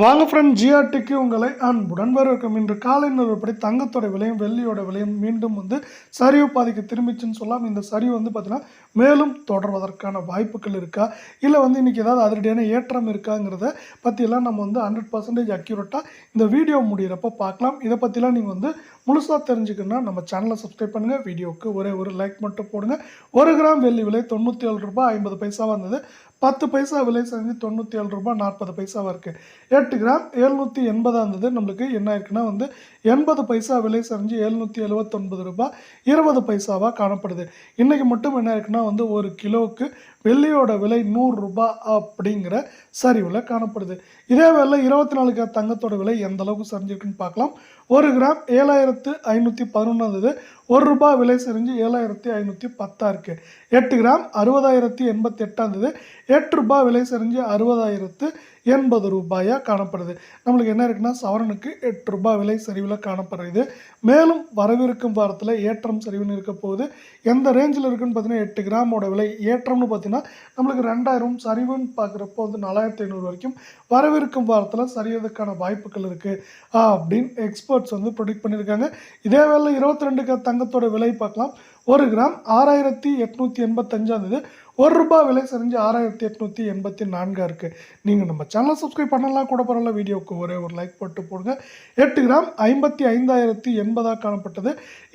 வாங்க ஃப்ரெண்ட் ஜிஆர்டிக்கு உங்களை அன்புடன் வரவேற்கும். இன்று காலை நிறுவப்படி தங்கத்தோட விலையும் வெள்ளியோட விலையும் மீண்டும் வந்து சரிவு பாதிக்கு திரும்பிச்சுன்னு சொல்லலாம் இந்த சரிவு வந்து பார்த்தீங்கன்னா மேலும் தொடர்வதற்கான வாய்ப்புகள் இருக்கா? இல்லை வந்து இன்றைக்கி ஏதாவது அதிரடியான ஏற்றம் இருக்காங்கிறத பற்றியெல்லாம் நம்ம வந்து ஹண்ட்ரட் பர்சன்டேஜ் அக்யூரேட்டாக இந்த வீடியோ முடிகிறப்ப பார்க்கலாம் இதை பற்றிலாம் நீங்கள் வந்து முழுசாக தெரிஞ்சுக்கணும்னா நம்ம சேனலை சப்ஸ்கிரைப் பண்ணுங்கள் வீடியோவுக்கு ஒரே ஒரு லைக் மட்டும் போடுங்க. ஒரு கிராம் வெள்ளி விலை தொண்ணூற்றி ஏழு ரூபாய் ஐம்பது பைசா வந்தது. பத்து பைசா விலை செஞ்சு தொண்ணூற்றி ஏழு ரூபாய் நாற்பது பைசாவாக இருக்குது எட்டு கிராம் எழுநூற்றி எண்பதாக இருந்தது நம்மளுக்கு என்ன இருக்குன்னா வந்து எண்பது பைசா விலை செஞ்சு எழுநூற்றி எழுபத்தொன்பது ரூபாய் இருபது பைசாவாக காணப்படுது. இன்றைக்கி மட்டும் என்ன இருக்குன்னா வந்து ஒரு கிலோவுக்கு வெள்ளியோட விலை நூறுரூபா அப்படிங்கிற சரிவில் காணப்படுது. இதே வேலை இருபத்தி நாலு கிராம் தங்கத்தோட விலை எந்த அளவுக்கு சரிஞ்சிருக்குன்னு பார்க்கலாம். ஒரு கிராம் ஏழாயிரத்து ஐநூற்றி பதினொன்று இருந்தது ஒரு ரூபாய் விலை சரிஞ்சு ஏழாயிரத்தி ஐநூற்றி பத்தாக இருக்குது எட்டு கிராம் அறுபதாயிரத்தி எண்பத்தி எட்டாந்தது. எட்டு ரூபாய் விலை சரிஞ்சு அறுபதாயிரத்து எண்பது ரூபாயாக காணப்படுது. நம்மளுக்கு என்ன இருக்குன்னா சவரனுக்கு எட்டு ரூபாய் விலை சரிவில் காணப்படுறது. மேலும் வரவிருக்கும் வாரத்தில் ஏற்றம் சரிவுன்னு இருக்க போகுது. எந்த ரேஞ்சில் இருக்குன்னு பார்த்தீங்கன்னா எட்டு கிராமோட விலை ஏற்றம்னு பார்த்தீங்கன்னா நம்மளுக்கு ரெண்டாயிரம் சரிவுன்னு பார்க்குறப்போ வந்து நாலாயிரத்தி ஐநூறு வரைக்கும் வரவிருக்கும் வாரத்தில் சரியதுக்கான வாய்ப்புகள் இருக்குது அப்படின்னு எக்ஸ்பர்ட்ஸ் வந்து ப்ரொடிக்ட் பண்ணியிருக்காங்க இதே வேலை இருபத்தி ரெண்டு தங்கத்தோட விலை பார்க்கலாம். ஒரு கிராம் ஆறாயிரத்தி எட்நூற்றி எண்பத்தஞ்சாம் இருந்தது ஒரு ரூபாய் விலை சரிஞ்சு ஆறாயிரத்தி எட்நூற்றி எண்பத்தி நான்காக இருக்குது நீங்கள் நம்ம சேனலை சப்ஸ்கிரைப் பண்ணலாம் கூட பரவாயில்ல வீடியோவுக்கு ஒரே ஒரு லைக் போட்டு போடுங்க. எட்டு கிராம் ஐம்பத்தி ஐந்தாயிரத்தி எண்பதாக காணப்பட்டது.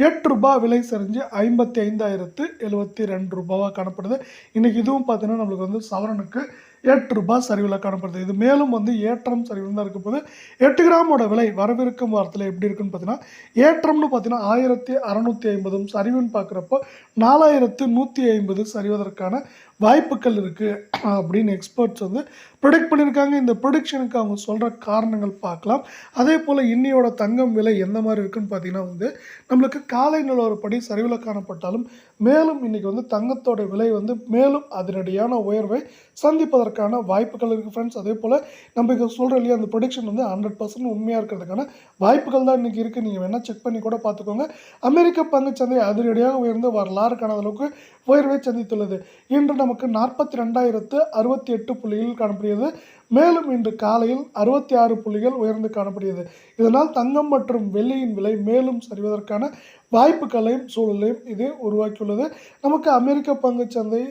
எட்டு ரூபாய் விலை சரிஞ்சு ஐம்பத்தி ஐந்தாயிரத்து எழுபத்தி ரெண்டு ரூபாவாக காணப்படுது. இன்றைக்கி இதுவும் பார்த்தீங்கன்னா நம்மளுக்கு வந்து சவரனுக்கு எட்டு ரூபாய் சரிவில் காணப்படுது. இது மேலும் வந்து ஏற்றம் சரிவில் தான் இருக்கும் போது எட்டு கிராமோட விலை வரவிருக்கும் வாரத்தில் எப்படி இருக்குன்னு பார்த்தீங்கன்னா ஏற்றம்னு பார்த்தீங்கன்னா ஆயிரத்தி அறநூற்றி ஐம்பதும் சரிவுன்னு பார்க்குறப்போ நாலாயிரத்து நூற்றி ஐம்பது சரிவதற்கான வாய்ப்புகள் இருக்குது அப்படின்னு எக்ஸ்பர்ட்ஸ் வந்து ப்ரொடெக்ட் பண்ணியிருக்காங்க இந்த ப்ரொடிக்ஷனுக்கு அவங்க சொல்கிற காரணங்கள் பார்க்கலாம். அதே போல் இன்னியோட தங்கம் விலை எந்த மாதிரி இருக்குன்னு பார்த்தீங்கன்னா வந்து நம்மளுக்கு காலை நிலவரப்படி சரிவில் காணப்பட்டாலும் மேலும் இன்றைக்கி வந்து தங்கத்தோட விலை வந்து மேலும் அதனடியான உயர்வை சந்திப்பதற்கான வாய்ப்புகள் இருக்குது ஃப்ரெண்ட்ஸ் அதே போல் நம்ம இங்கே சொல்கிற இல்லையா அந்த ப்ரொடிக்ஷன் வந்து ஹண்ட்ரட் பர்சன்ட் உண்மையாக இருக்கிறதுக்கான வாய்ப்புகள் தான் இன்றைக்கி இருக்குது நீங்கள் வேணால் செக் பண்ணி கூட பார்த்துக்கோங்க. அமெரிக்க பங்குச்சந்தை அதிரடியாக உயர்ந்து வரலாறு காணாத அளவுக்கு உயர்வை சந்தித்துள்ளது. இன்று நமக்கு நாற்பத்தி ரெண்டாயிரத்து அறுபத்தி எட்டு புள்ளிகள் காணப்படுகிறது. மேலும் இன்று காலையில் அறுபத்தி ஆறு புள்ளிகள் உயர்ந்து காணப்படுகிறது. இதனால் தங்கம் மற்றும் வெள்ளியின் விலை மேலும் சரிவதற்கான வாய்ப்புகளையும் சூழலையும் இது உருவாக்கியுள்ளது. நமக்கு அமெரிக்க பங்குச்சந்தை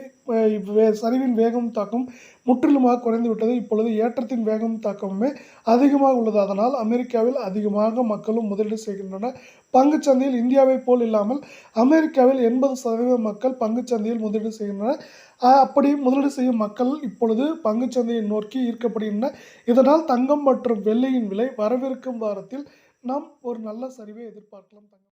சரிவின் வேகம் தாக்கும் முற்றிலுமாக குறைந்து விட்டது. இப்பொழுது ஏற்றத்தின் வேகம் தாக்கமுமே அதிகமாக உள்ளது. அதனால் அமெரிக்காவில் அதிகமாக மக்களும் முதலீடு செய்கின்றனர். பங்குச்சந்தையில் இந்தியாவை போல் இல்லாமல் அமெரிக்காவில் எண்பது சதவீத மக்கள் பங்குச்சந்தையில் முதலீடு செய்கின்றனர். அப்படி முதலீடு செய்யும் மக்கள் இப்பொழுது பங்குச்சந்தையை நோக்கி ஈர்க்கப்படுகின்றனர். இதனால் தங்கம் மற்றும் வெள்ளியின் விலை வரவிருக்கும் வாரத்தில் நாம் ஒரு நல்ல சரிவை எதிர்பார்க்கலாம்.